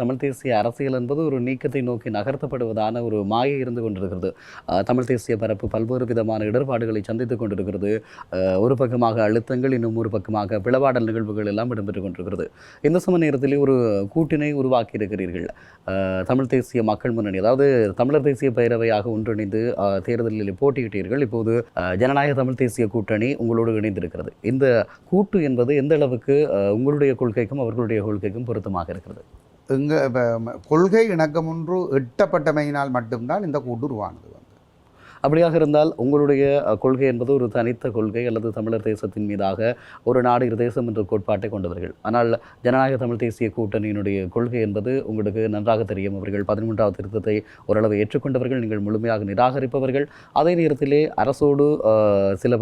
தமிழ் தேசிய அரசியல் என்பது ஒரு நீக்கத்தை நோக்கி நகர்த்தப்படுவதான ஒரு மாயை இருந்து கொண்டிருக்கிறது. தமிழ் தேசிய பரப்பு பல்வேறு விதமான இடர்பாடுகளை சந்தித்துக் கொண்டிருக்கிறது. ஒரு பக்கமாக அழுத்தங்கள் இன்னும் ஒரு பக்கமாக பிளவாடல் நிகழ்வுகள் எல்லாம் இடம்பெற்றுக் கொண்டிருக்கிறது. இந்த சம நேரத்திலே ஒரு கூட்டினை உருவாக்கி இருக்கிறீர்கள் தமிழ் தேசிய மக்கள் முன்னணி அதாவது தமிழர் தேசிய பேரவையாக ஒன்றிணைந்து தேர்தலில் போட்டியிட்டீர்கள். இப்போது ஜனநாயக தமிழ் தேசிய கூட்டணி உங்களோடு இணைந்திருக்கிறது. இந்த கூட்டு என்பது எந்த அளவுக்கு உங்களுடைய கொள்கைக்கும் அவர்களுடைய கொள்கைக்கும் பொருத்தமாக இருக்கிறது? இங்கே இப்போ கொள்கை இணக்கம் ஒன்று எட்டப்பட்டமையினால் மட்டும்தான் இந்த கூட்டு உருவானது. அப்படியாக இருந்தால் உங்களுடைய கொள்கை என்பது ஒரு தனித்த கொள்கை அல்லது தமிழர் தேசத்தின் மீதாக ஒரு நாடு இரு தேசம் என்ற கோட்பாட்டை கொண்டவர்கள். ஆனால் ஜனநாயக தமிழ் தேசிய கூட்டணியினுடைய கொள்கை என்பது உங்களுக்கு நன்றாக தெரியும். அவர்கள் பதிமூன்றாவது திருத்தத்தை ஓரளவு ஏற்றுக்கொண்டவர்கள் நீங்கள் முழுமையாக நிராகரிப்பவர்கள். அதே நேரத்திலே அரசோடு சில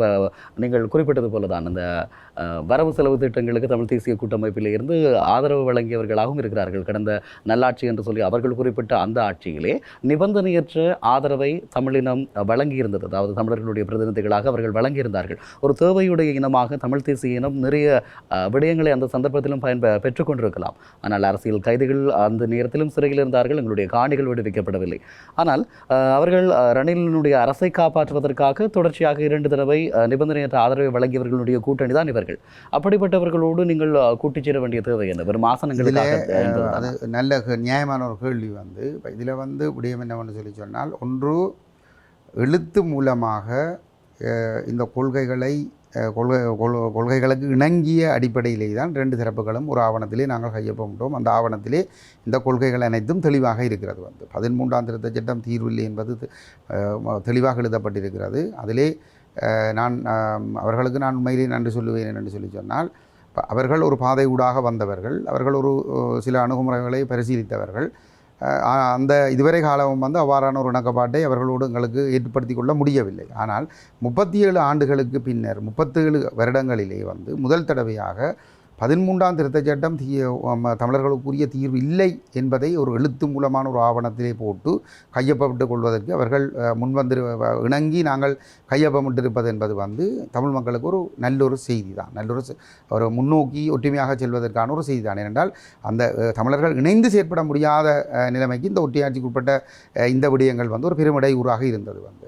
நீங்கள் குறிப்பிட்டது போல தான் அந்த வரவு செலவு திட்டங்களுக்கு தமிழ் தேசிய கூட்டமைப்பில் இருந்து ஆதரவு வழங்கியவர்களாகவும் இருக்கிறார்கள். கடந்த நல்லாட்சி என்று சொல்லி அவர்கள் குறிப்பிட்ட அந்த ஆட்சியிலே நிபந்தனையற்ற ஆதரவை தமிழினம் வழங்கியிருந்தது. அதாவது தமிழர்களுடைய பிரதிநிதிகளாக அவர்கள் வழங்கியிருந்தார்கள். ஒரு தேவையுடைய இனமாக தமிழ் தேசிய இனம் நிறைய விடயங்களை அந்த சந்தர்ப்பத்திலும் பயன்ப பெற்றுக்கொண்டிருக்கலாம் ஆனால் அரசியல் கைதிகள் அந்த நேரத்திலும் சிறையில் இருந்தார்கள். எங்களுடைய காணிகள் விடுவிக்கப்படவில்லை. ஆனால் அவர்கள் ரணிலினுடைய அரசை காப்பாற்றுவதற்காக தொடர்ச்சியாக இரண்டு தடவை நிபந்தனையற்ற ஆதரவை வழங்கியவர்களுடைய கூட்டணி தான் இவர்கள். அப்படிப்பட்டவர்களோடு நீங்கள் கூட்டிச் சேர வேண்டிய தேவை என்ன? வெறும் ஆசனங்களுக்காக? அது நல்ல நியாயமான ஒரு கேள்வி வந்து இதில் வந்து விடயம் என்னவென்று சொல்லி சொன்னால் ஒன்று எழுத்து மூலமாக இந்த கொள்கைகளை கொள்கை கொள்கைகளுக்கு இணங்கிய அடிப்படையிலே தான் ரெண்டு சிறப்புகளும் ஒரு ஆவணத்திலே நாங்கள் கையொப்பமிட்டோம் அந்த ஆவணத்திலே இந்த கொள்கைகள் அனைத்தும் தெளிவாக இருக்கிறது வந்து. பதிமூன்றாம் திருத்த சட்டம் தீர்வில்லை என்பது தெளிவாக எழுதப்பட்டிருக்கிறது. அதிலே நான் அவர்களுக்கு நான் உண்மையிலே நன்றி சொல்லுவேன் என்று சொல்லி சொன்னால் அவர்கள் ஒரு பாதை ஊடாக வந்தவர்கள் அவர்கள் ஒரு சில அணுகுமுறைகளை பரிசீலித்தவர்கள் அந்த இதுவரை காலமும் வந்து அவ்வாறான ஒரு இணக்கப்பாட்டை அவர்களோடு எங்களுக்கு ஏற்படுத்தி கொள்ள முடியவில்லை. ஆனால் முப்பத்தி ஏழு ஆண்டுகளுக்கு பின்னர் முப்பத்தேழு வருடங்களிலே வந்து முதல் தடவையாக பதிமூன்றாம் திருத்தச் சட்டம் தீ தமிழர்களுக்குரிய தீர்வு இல்லை என்பதை ஒரு எழுத்து மூலமான ஒரு ஆவணத்திலே போட்டு கையொப்பமிட்டுக் கொள்வதற்கு அவர்கள் அஹ், முன்வந்து இணங்கி நாங்கள் கையொப்பமிட்டிருப்பது என்பது வந்து தமிழ் மக்களுக்கு ஒரு நல்லொரு செய்தி தான் நல்லொரு ஒரு முன்னோக்கி ஒற்றுமையாக செல்வதற்கான ஒரு செய்தி தான் ஏனென்றால் அந்த தமிழர்கள் இணைந்து செயற்பட முடியாத நிலைமைக்கு இந்த ஒட்டியாட்சிக்குட்பட்ட உட்பட்ட இந்த விடயங்கள் வந்து ஒரு பெருமிடையூறாக இருந்தது வந்து.